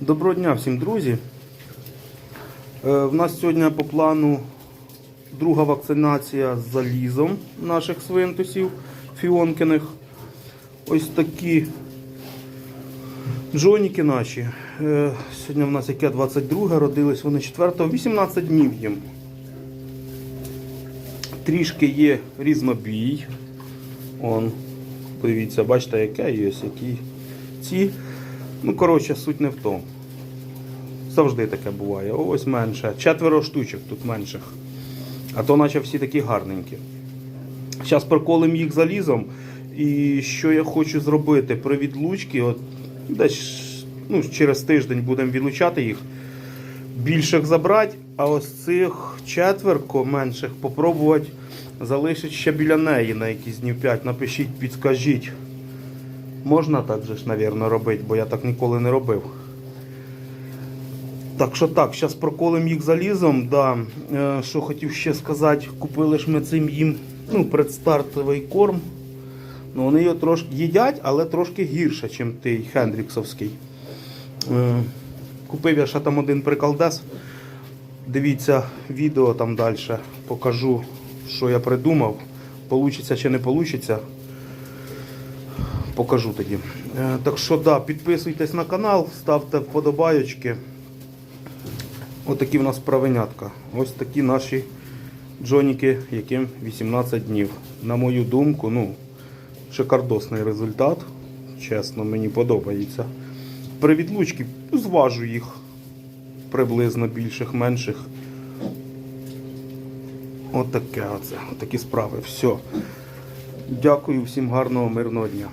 Доброго дня всім, друзі. Е, В нас сьогодні по плану друга вакцинація з залізом наших свинтусів фіонкиних. Ось такі джоніки наші. Е, Сьогодні в нас яке 22 родились вони 4-го, 18 днів їм. Трішки є різнобій. Он, дивіться, бачите, яке є, ось які ці. Ну, коротше, суть не в тому. Завжди таке буває. Ось менше. Четверо штучок тут менших. А то наче всі такі гарненькі. Зараз проколимо їх залізом. І що я хочу зробити при відлучці, от десь ну, через тиждень будемо відлучати їх. Більших забрати, а ось цих четверко менших попробувати залишити ще біля неї на якісь днів 5. Напишіть, підскажіть. Можна так же ж, мабуть, робити, бо я так ніколи не робив. Так що так, зараз проколимо їх залізом. Да. Е, що хотів ще сказати, купили ж ми цим їм ну, предстартовий корм. Ну, вони його трошки їдять, але трошки гірше, ніж той Хендріксовський. Е, купив я ще там один приколдес. Дивіться відео там далі. Покажу, що я придумав. Получиться чи не получиться покажу тоді. Е, Так що да, підписуйтесь на канал, ставте вподобайочки. Отакі в нас правенятка. Ось такі наші джоніки, яким 18 днів. На мою думку, ну, шикардосний результат. Чесно, мені подобається. При відлучці зважу їх приблизно більших, менших. Отаке оце, отакі справи. Все. Дякую всім гарного, мирного дня.